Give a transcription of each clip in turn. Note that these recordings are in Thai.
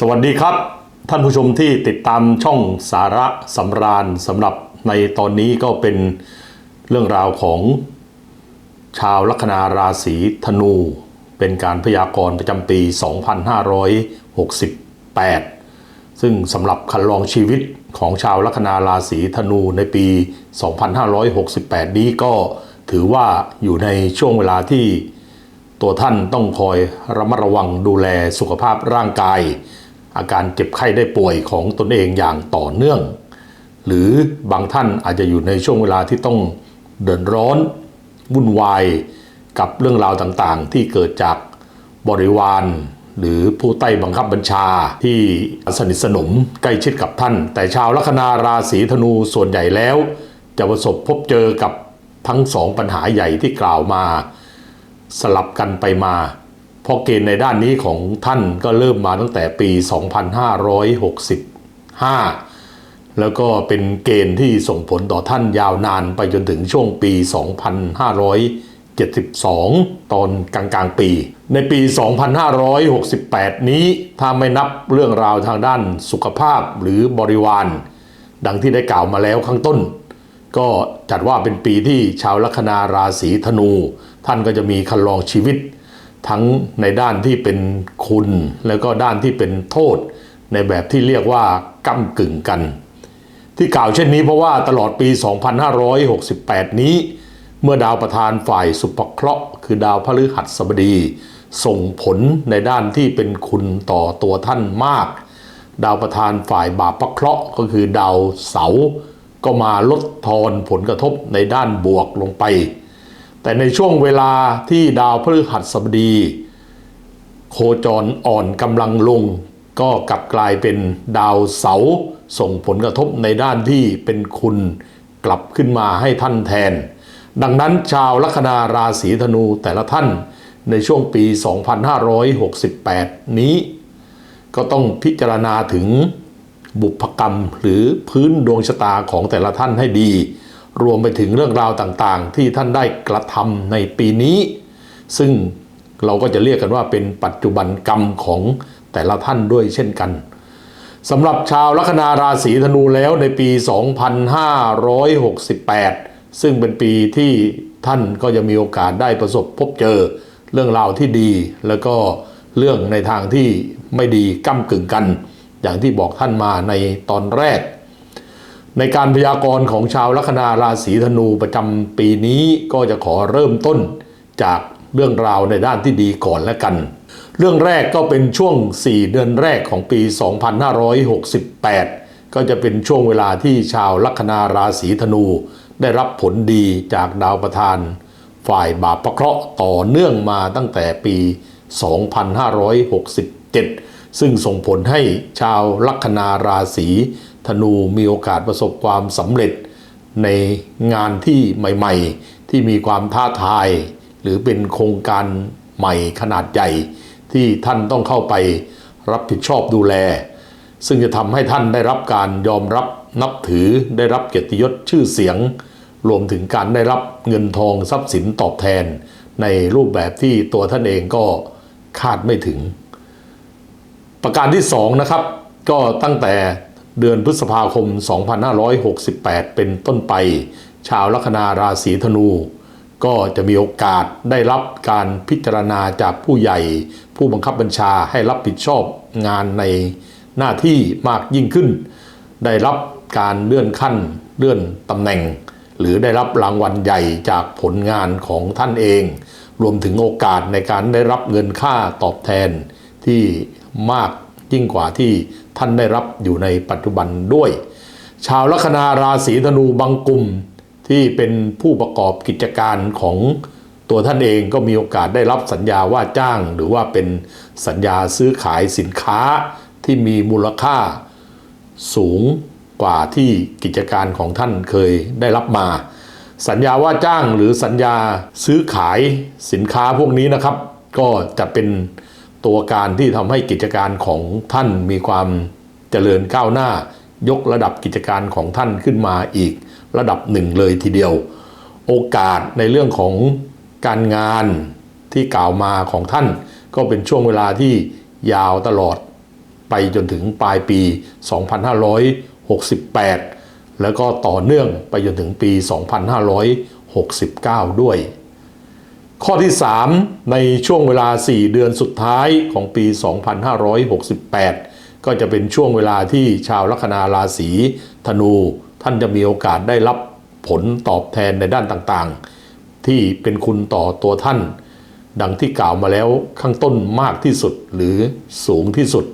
สวัสดีครับ ท่านผู้ชมที่ติดตามช่องสาระสำราญสำหรับในตอนนี้ก็เป็นเรื่องราวของชาวลัคนาราศีธนู เป็นการพยากรณ์ประจำปี 2568 ซึ่งสำหรับคันลองชีวิตของชาวลัคนาราศีธนูในปี 2568 นี้ก็ถือว่าอยู่ในช่วงเวลาที่ตัวท่านต้องคอยระมัดระวังดูแลสุขภาพร่างกาย อาการเจ็บไข้ได้ป่วยของตนเองอย่างต่อเนื่อง หรือบางท่านอาจจะอยู่ในช่วงเวลาที่ต้องเดือดร้อนวุ่นวายกับเรื่องราวต่างๆ ที่เกิดจากบริวาร หรือผู้ใต้บังคับบัญชาที่สนิทสนมใกล้ชิดกับท่าน แต่ชาวลัคนาราศีธนูส่วนใหญ่แล้ว จะประสบพบเจอกับทั้งสองปัญหาใหญ่ที่กล่าวมา สลับกันไปมา พราะเกณฑ์ในด้านนี้ของท่านก็เริ่มมาตั้งแต่ปี 2565 แล้วก็เป็นเกณฑ์ที่ส่งผลต่อท่านยาวนานไปจนถึงช่วงปี 2572 ตอนกลางกลางๆปี ในปี 2568 นี้ถ้าไม่นับเรื่องราวทางด้านสุขภาพหรือบริวาร ดังที่ได้กล่าวมาแล้วข้างต้น ก็จัดว่าเป็นปีที่ชาวลัคนาราศีธนู ท่านก็จะมีคันลองชีวิต ทั้งในด้านที่เป็นคุณ แล้วก็ด้านที่เป็นโทษ ในแบบที่เรียกว่าก้ากึ่งกัน ที่กล่าวเช่นนี้เพราะว่าตลอดปี 2568 นี้ เมื่อดาวประธานฝ่ายสุภเคราะห์ คือดาวพฤหัสบดี ส่งผลในด้านที่เป็นคุณต่อตัวท่านมาก ดาวประธานฝ่ายบาปเคราะห์ก็คือดาวเสาร์ก็มาลดทอนผลกระทบในด้านบวกลงไป แต่ในช่วงเวลาที่ดาวพฤหัสบดี โคจรอ่อนกำลังลง ก็กลับกลายเป็นดาวเสาส่งผลกระทบในด้านที่เป็นคุณกลับขึ้นมาให้ท่านแทน ดังนั้นชาวลัคนาราศีธนูแต่ละท่านในช่วงปี 2568 นี้ ก็ต้องพิจารณาถึงบุพกรรมหรือพื้นดวงชะตาของแต่ละท่านให้ดี รวมไปถึงเรื่องราวต่างๆ ที่ท่านได้กระทำในปีนี้ ซึ่งเราก็จะเรียกกันว่าเป็นปัจจุบันกรรมของแต่ละท่านด้วยเช่นกันสำหรับชาวลัคนาราศีธนูแล้วในปี 2568 ซึ่งเป็นปีที่ท่านก็จะมีโอกาสได้ประสบพบเจอเรื่องราวที่ดี แล้วก็เรื่องในทางที่ไม่ดีก้ากึ่งกัน อย่างที่บอกท่านมาในตอนแรก ในการพยากรณ์ของชาวลัคนาราศีธนูประจำปีนี้ก็จะขอเริ่มต้นจากเรื่องราวในด้านที่ดีก่อนแล้วกัน เรื่องแรกก็เป็นช่วง 4 เดือนแรกของปี 2568 ก็จะเป็นช่วงเวลาที่ชาวลัคนาราศีธนู ได้รับผลดีจากดาวประธาน ฝ่ายบาปประเคราะห์ต่อเนื่องมาตั้งแต่ปี 2567 ซึ่งส่งผลให้ชาวลัคนาราศี ธนูมีโอกาสประสบความสำเร็จในงานที่ใหม่ ๆ ที่มีความท้าทาย หรือเป็นโครงการใหม่ขนาดใหญ่ ที่ท่านต้องเข้าไปรับผิดชอบดูแล ซึ่งจะทำให้ท่านได้รับการยอมรับนับถือได้รับเกียรติยศชื่อเสียง รวมถึงการได้รับเงินทองทรัพย์สินตอบแทน ในรูปแบบที่ตัวท่านเองก็คาดไม่ถึง ประการที่2นะครับ ก็ตั้งแต่ เดือนพฤษภาคม 2568 เป็นต้นไป ชาวลัคนาราศีธนู ก็จะมีโอกาสได้รับการพิจารณาจากผู้ใหญ่ ผู้บังคับบัญชาให้รับผิดชอบงานในหน้าที่มากยิ่งขึ้น ได้รับการเลื่อนขั้นเลื่อนตำแหน่ง หรือได้รับรางวัลใหญ่จากผลงานของท่านเอง รวมถึงโอกาสในการได้รับเงินค่าตอบแทนที่มากยิ่งกว่าที่ ท่านได้รับอยู่ในปัจจุบันด้วย ชาวลัคนาราศีธนูบางกลุ่มที่เป็นผู้ประกอบกิจการของตัวท่านเองก็มีโอกาสได้รับสัญญาว่าจ้าง หรือว่าเป็นสัญญาซื้อขายสินค้าที่มีมูลค่าสูงกว่าที่กิจการของท่านเคยได้รับมา สัญญาว่าจ้างหรือสัญญาซื้อขายสินค้าพวกนี้นะครับ ก็จะเป็น ตัวการที่ทำให้กิจการของท่านมีความเจริญก้าวหน้า ยกระดับกิจการของท่านขึ้นมาอีกระดับหนึ่งเลยทีเดียว โอกาสในเรื่องของการงานที่กล่าวมาของท่าน ก็เป็นช่วงเวลาที่ยาวตลอดไปจนถึงปลายปี 2568 แล้วก็ต่อเนื่องไปจนถึงปี 2569 ด้วย ข้อที่ 3 ในช่วงเวลา 4 เดือนสุดท้ายของปี 2568 ก็จะเป็นช่วงเวลาที่ชาวลัคนาราศีธนู ท่านจะมีโอกาสได้รับผลตอบแทนในด้านต่างๆ ที่เป็นคุณต่อตัวท่าน ดังที่กล่าวมาแล้วข้างต้นมากที่สุดหรือสูงที่สุด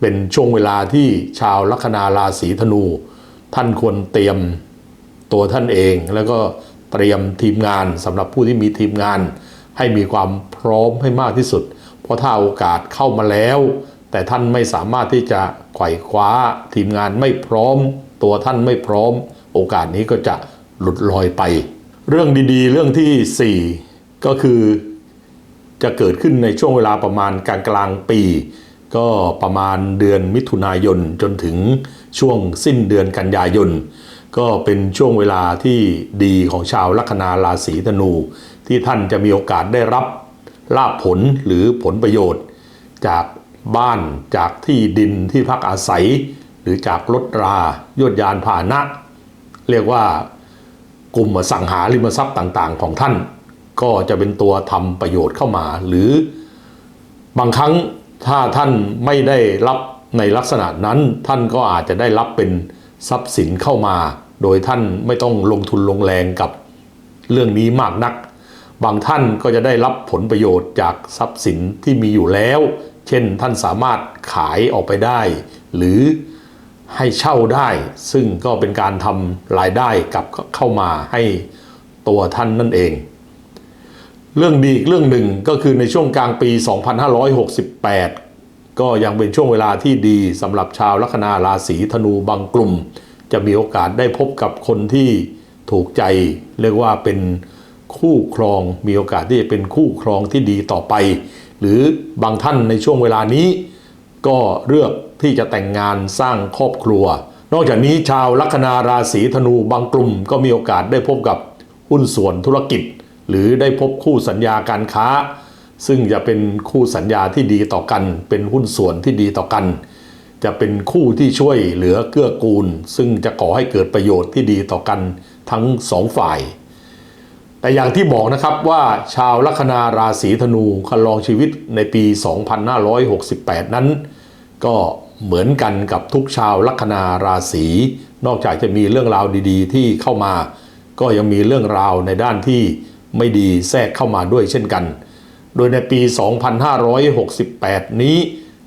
เป็นช่วงเวลาที่ชาวลัคนาราศีธนู ท่านควรเตรียมตัวท่านเองแล้วก็ เตรียมทีมงานสำหรับผู้ที่มีทีมงาน ให้มีความพร้อมให้มากที่สุด เพราะถ้าโอกาสเข้ามาแล้ว แต่ท่านไม่สามารถที่จะไขว่คว้าทีมงานไม่พร้อม ตัวท่านไม่พร้อม โอกาสนี้ก็จะหลุดลอยไป เรื่องดีๆ เรื่องที่ 4 ก็คือจะเกิดขึ้นในช่วงเวลาประมาณกลางกลางปี ก็ประมาณเดือนมิถุนายนจนถึงช่วงสิ้นเดือนกันยายน ก็เป็นช่วงเวลาที่ดีของชาวลัคนาราศีธนู ที่ท่านจะมีโอกาสได้รับลาภผลหรือผลประโยชน์ จากบ้านจากที่ดินที่พักอาศัย หรือจากรถรายวดยานพาหนะ เรียกว่ากลุ่มสังหาริมทรัพย์ต่างๆ ของท่าน ก็จะเป็นตัวทำประโยชน์เข้ามา หรือบางครั้งถ้าท่านไม่ได้รับในลักษณะนั้นท่านก็อาจจะได้รับเป็น ทรัพย์สินเข้ามา โดยท่านไม่ต้องลงทุนลงแรงกับเรื่องนี้มากนัก บางท่านก็จะได้รับผลประโยชน์จากทรัพย์สินที่มีอยู่แล้ว เช่นท่านสามารถขายออกไปได้ หรือให้เช่าได้ ซึ่งก็เป็นการทำรายได้กลับเข้ามาให้ตัวท่านนั่นเอง เรื่องดีอีกเรื่องหนึ่งก็คือในช่วงกลางปี 2568 ก็ยังเป็นช่วงเวลาที่ดีสำหรับชาวลัคนาราศีธนูบางกลุ่ม จะมีโอกาสได้พบกับคนที่ถูกใจ เรียกว่าเป็นคู่ครองมีโอกาสที่จะเป็นคู่ครองที่ดีต่อไป หรือบางท่านในช่วงเวลานี้ ก็เลือกที่จะแต่งงานสร้างครอบครัว นอกจากนี้ชาวลัคนาราศีธนูบางกลุ่ม ก็มีโอกาสได้พบกับหุ้นส่วนธุรกิจ หรือได้พบคู่สัญญาการค้า ซึ่งจะเป็นคู่สัญญาที่ดีต่อกัน เป็นหุ้นส่วนที่ดีต่อกัน จะเป็นคู่ที่ช่วยเหลือเกื้อกูล ซึ่งจะก่อให้เกิดประโยชน์ที่ดีต่อกันทั้งสองฝ่าย แต่อย่างที่บอกนะครับว่าชาวลัคนาราศีธนูคันลองชีวิตในปี 2568 นั้น ก็เหมือนกันกับทุกชาวลัคนาราศีนอกจากจะมีเรื่องราวดีๆ ที่เข้ามา ก็ยังมีเรื่องราวในด้านที่ไม่ดีแทรกเข้ามาด้วยเช่นกัน โดยในปี 2568 นี้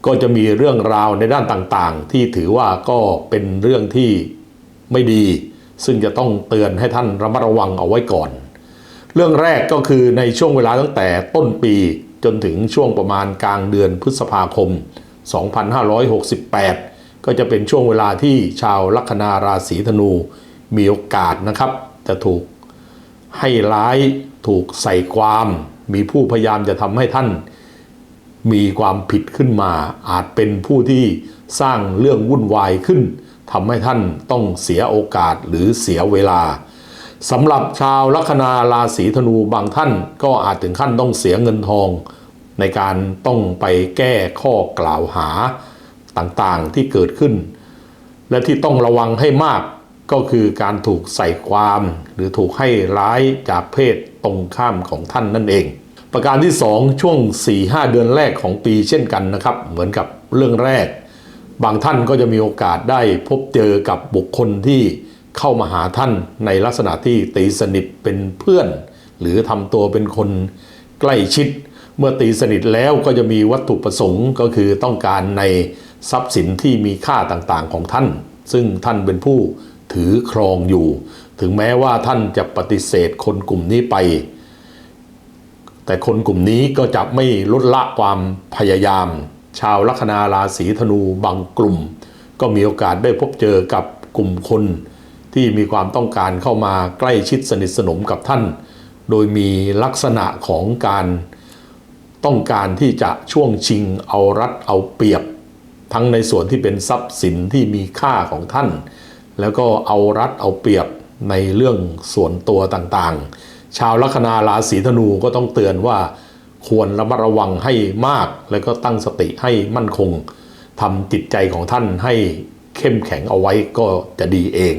ก็จะมีเรื่องราวในด้านต่างๆ ที่ถือว่าก็เป็นเรื่องที่ไม่ดี ซึ่งจะต้องเตือนให้ท่านระมัดระวังเอาไว้ก่อน เรื่องแรกก็คือในช่วงเวลาตั้งแต่ต้นปีจนถึงช่วงประมาณกลางเดือนพฤษภาคม 2568 ก็จะเป็นช่วงเวลาที่ชาวลัคนาราศีธนูมีโอกาสนะครับ จะถูกให้ร้ายถูกใส่ความ มีผู้พยายามจะทำให้ท่าน มีความผิดขึ้นมา อาจเป็นผู้ที่สร้างเรื่องวุ่นวายขึ้นทำให้ท่านต้องเสียโอกาสหรือเสียเวลาสำหรับชาวลัคนาราศีธนูบางท่านก็อาจถึงขั้นต้องเสียเงินทอง ในการต้องไปแก้ข้อกล่าวหาต่างๆที่เกิดขึ้น และที่ต้องระวังให้มากก็คือการถูกใส่ความ หรือถูกให้ร้ายจากเพศตรงข้ามของท่านนั่นเอง ประการที่ 2 ช่วง 4-5 เดือนแรกของปีเช่นกันนะครับ เหมือนกับเรื่องแรก บางท่านก็จะมีโอกาสได้พบเจอกับบุคคลที่เข้ามาหาท่านในลักษณะที่ตีสนิทเป็นเพื่อน หรือทำตัวเป็นคนใกล้ชิด เมื่อตีสนิทแล้วก็จะมีวัตถุประสงค์ก็คือต้องการในทรัพย์สินที่มีค่าต่างๆของท่าน ซึ่งท่านเป็นผู้ถือครองอยู่ ถึงแม้ว่าท่านจะปฏิเสธคนกลุ่มนี้ไป แต่คนกลุ่มนี้ก็จะไม่ลดละความพยายาม ชาวลัคนาราศีธนูบางกลุ่ม ก็มีโอกาสได้พบเจอกับกลุ่มคน ที่มีความต้องการเข้ามาใกล้ชิดสนิทสนมกับท่าน โดยมีลักษณะของการต้องการที่จะช่วงชิงเอารัดเอาเปรียบ ทั้งในส่วนที่เป็นทรัพย์สินที่มีค่าของท่าน แล้วก็เอารัดเอาเปรียบในเรื่องส่วนตัวต่างๆ ชาวลัคนาราศีธนูก็ต้องเตือนว่าควรระมัดระวังให้มาก แล้วก็ตั้งสติให้มั่นคงทำจิตใจของท่านให้เข้มแข็งเอาไว้ก็จะดีเอง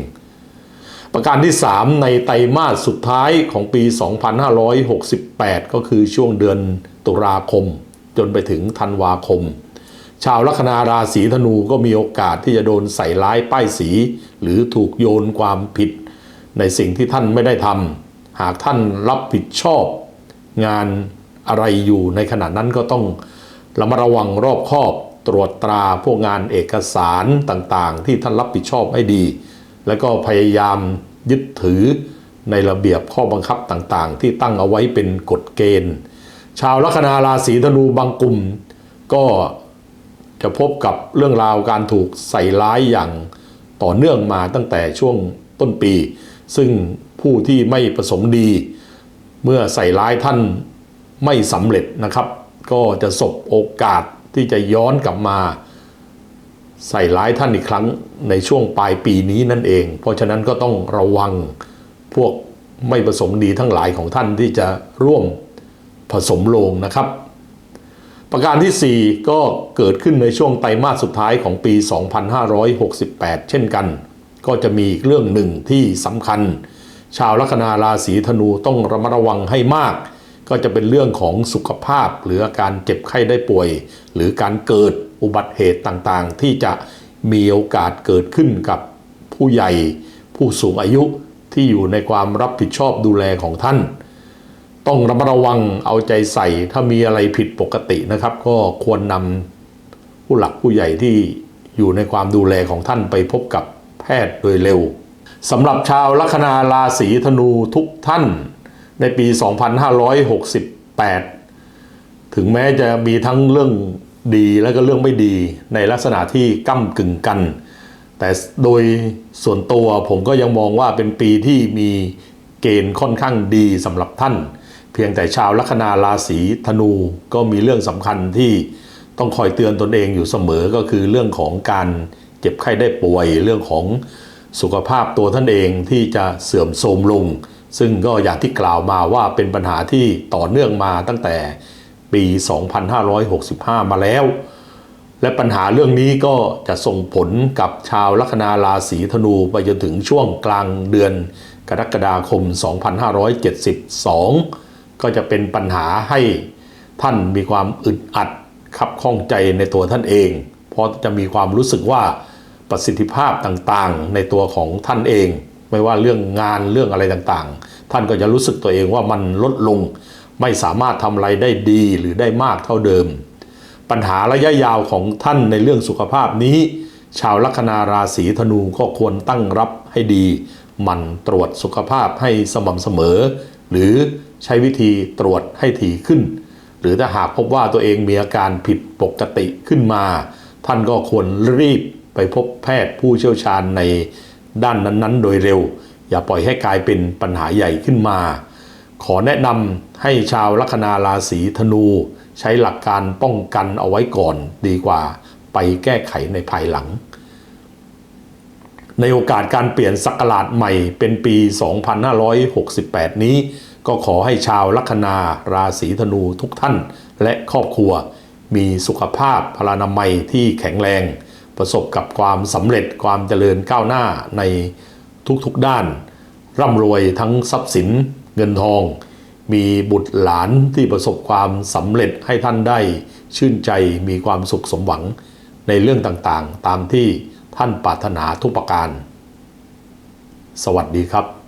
ประการที่ 3 ในไตรมาสสุดท้ายของปี 2568 ก็คือช่วงเดือนตุลาคม จนไปถึงธันวาคม ชาวลัคนาราศีธนูก็มีโอกาสที่จะโดนใส่ร้ายป้ายสี หรือถูกโยนความผิด ในสิ่งที่ท่านไม่ได้ทำ หากท่านรับผิดชอบงานอะไรอยู่ในขณะนั้นก็ต้องระมัดระวังรอบคอบตรวจตราพวกงานเอกสารต่างๆ ที่ท่านรับผิดชอบให้ดี แล้วก็พยายามยึดถือในระเบียบข้อบังคับต่างๆ ที่ตั้งเอาไว้เป็นกฎเกณฑ์ ชาวลัคนาราศีธนูบางกลุ่ม ก็จะพบกับเรื่องราวการถูกใส่ร้ายอย่างต่อเนื่องมาตั้งแต่ช่วงต้นปี ซึ่ง ผู้ที่ไม่ประสงค์ดี เมื่อใส่ร้ายท่านไม่สำเร็จนะครับ ก็จะสบโอกาสที่จะย้อนกลับมา ใส่ร้ายท่านอีกครั้งในช่วงปลายปีนี้นั่นเอง เพราะฉะนั้นก็ต้องระวังพวกไม่ประสงค์ดีทั้งหลายของท่านที่จะร่วมผสมโลงนะครับ ประการทีสี่ 4 ก็เกิดขึ้นในช่วงไตรมาสสุดท้ายของปี 2568 เช่นกัน ก็จะมีอีกเรื่องหนึ่งที่สำคัญ ชาวลัคนาราศีธนูต้องระมัดระวังให้มาก ก็จะเป็นเรื่องของสุขภาพ หรืออาการเจ็บไข้ได้ป่วย หรือการเกิดอุบัติเหตุต่างๆ ที่จะมีโอกาสเกิดขึ้นกับผู้ใหญ่ ผู้สูงอายุที่อยู่ในความรับผิดชอบดูแลของท่าน ต้องระมัดระวังเอาใจใส่ ถ้ามีอะไรผิดปกตินะครับ ก็ควรนำผู้หลักผู้ใหญ่ที่อยู่ในความดูแลของท่านไปพบกับแพทย์โดยเร็ว สำหรับชาวลัคนาราศีธนูทุกท่านในปี 2568 ถึงแม้จะมีทั้งเรื่องดีและก็เรื่องไม่ดีในลักษณะที่ก้ากึ่งกัน แต่โดยส่วนตัวผมก็ยังมองว่าเป็นปีที่มีเกณฑ์ค่อนข้างดีสำหรับท่าน เพียงแต่ชาวลัคนาราศีธนูก็มีเรื่องสำคัญที่ต้องคอยเตือนตนเองอยู่เสมอก็คือเรื่องของการเจ็บไข้ได้ป่วยเรื่องของ สุขภาพตัวท่านเองที่จะเสื่อมโทรมลง ซึ่งก็อย่างที่กล่าวมาว่าเป็นปัญหาที่ต่อเนื่องมาตั้งแต่ปี 2565 มาแล้ว และปัญหาเรื่องนี้ก็จะส่งผลกับชาวลัคนาราศีธนูไปจนถึงช่วงกลางเดือนกรกฎาคม 2572 ก็จะเป็นปัญหาให้ท่านมีความอึดอัดขับข้องใจในตัวท่านเอง เพราะจะมีความรู้สึกว่า ประสิทธิภาพต่างๆ ในตัวของท่านเอง ไม่ว่าเรื่องงานเรื่องอะไรต่างๆ ท่านก็จะรู้สึกตัวเองว่ามันลดลง ไม่สามารถทำอะไรได้ดีหรือได้มากเท่าเดิม ปัญหาระยะยาวของท่านในเรื่องสุขภาพนี้ ชาวลัคนาราศีธนูก็ควรตั้งรับให้ดีหมั่นตรวจสุขภาพให้สม่ำเสมอ หรือใช้วิธีตรวจให้ถี่ขึ้น หรือถ้าหากพบว่าตัวเองมีอาการผิดปกติขึ้นมา ท่านก็ควรรีบ ไปพบแพทย์ผู้เชี่ยวชาญในด้านนั้นๆ โดยเร็ว อย่าปล่อยให้กลายเป็นปัญหาใหญ่ขึ้นมา ขอแนะนำให้ชาวลัคนาราศีธนู ใช้หลักการป้องกันเอาไว้ก่อนดีกว่า ไปแก้ไขในภายหลัง ในโอกาสการเปลี่ยนศักราชใหม่เป็นปี 2568 นี้ ก็ขอให้ชาวลัคนาราศีธนูทุกท่าน และครอบครัว มีสุขภาพพลานามัยที่แข็งแรง ประสบกับความสำเร็จความเจริญก้าวหน้าในทุกๆด้าน ร่ำรวยทั้งทรัพย์สินเงินทอง มีบุตรหลานที่ประสบความสำเร็จให้ท่านได้ ชื่นใจมีความสุขสมหวังในเรื่องต่างๆ ตามที่ท่านปรารถนาทุกประการ สวัสดีครับ